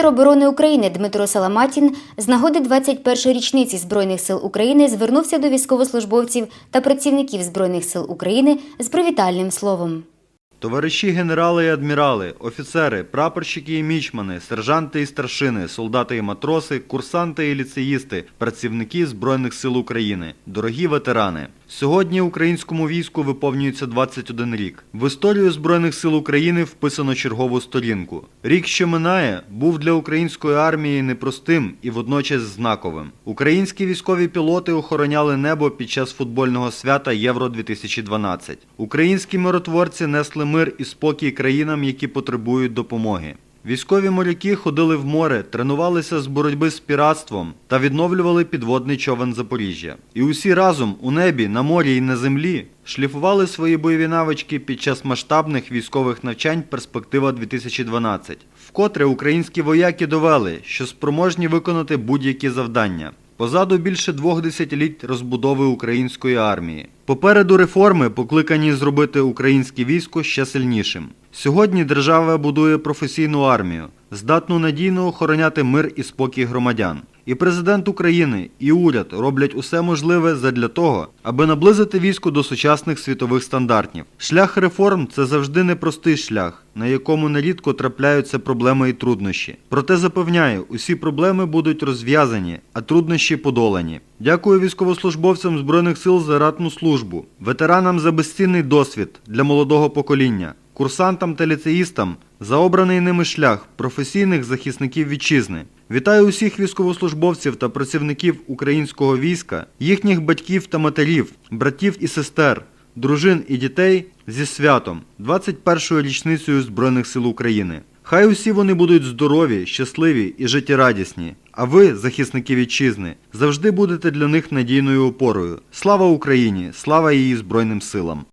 Міністр оборони України Дмитро Саламатін з нагоди 21-ї річниці Збройних сил України звернувся до військовослужбовців та працівників Збройних сил України з привітальним словом. Товариші генерали і адмірали, офіцери, прапорщики і мічмани, сержанти і старшини, солдати і матроси, курсанти і ліцеїсти, працівники Збройних сил України, дорогі ветерани. Сьогодні українському війську виповнюється 21 рік. В історію Збройних сил України вписано чергову сторінку. Рік, що минає, був для української армії непростим і водночас знаковим. Українські військові пілоти охороняли небо під час футбольного свята Євро 2012. Українські миротворці несли мир і спокій країнам, які потребують допомоги. Військові моряки ходили в море, тренувалися з боротьби з піратством та відновлювали підводний човен Запоріжжя. І усі разом у небі, на морі і на землі шліфували свої бойові навички під час масштабних військових навчань Перспектива 2012. Вкотре українські вояки довели, що спроможні виконати будь-які завдання. Позаду більше двох десятиліть розбудови української армії. Попереду реформи, покликані зробити українське військо ще сильнішим. Сьогодні держава будує професійну армію, здатну надійно охороняти мир і спокій громадян. І президент України, і уряд роблять усе можливе задля того, аби наблизити військо до сучасних світових стандартів. Шлях реформ це завжди непростий шлях, на якому нерідко трапляються проблеми і труднощі. Проте запевняю, усі проблеми будуть розв'язані, а труднощі подолані. Дякую військовослужбовцям Збройних сил за ратну службу, ветеранам за безцінний досвід для молодого покоління, курсантам та ліцеїстам за обраний ними шлях професійних захисників вітчизни. Вітаю усіх військовослужбовців та працівників українського війська, їхніх батьків та матерів, братів і сестер, дружин і дітей зі святом 21-ю річницею Збройних сил України. Хай усі вони будуть здорові, щасливі і життєрадісні. А ви, захисники вітчизни, завжди будете для них надійною опорою. Слава Україні! Слава її Збройним силам!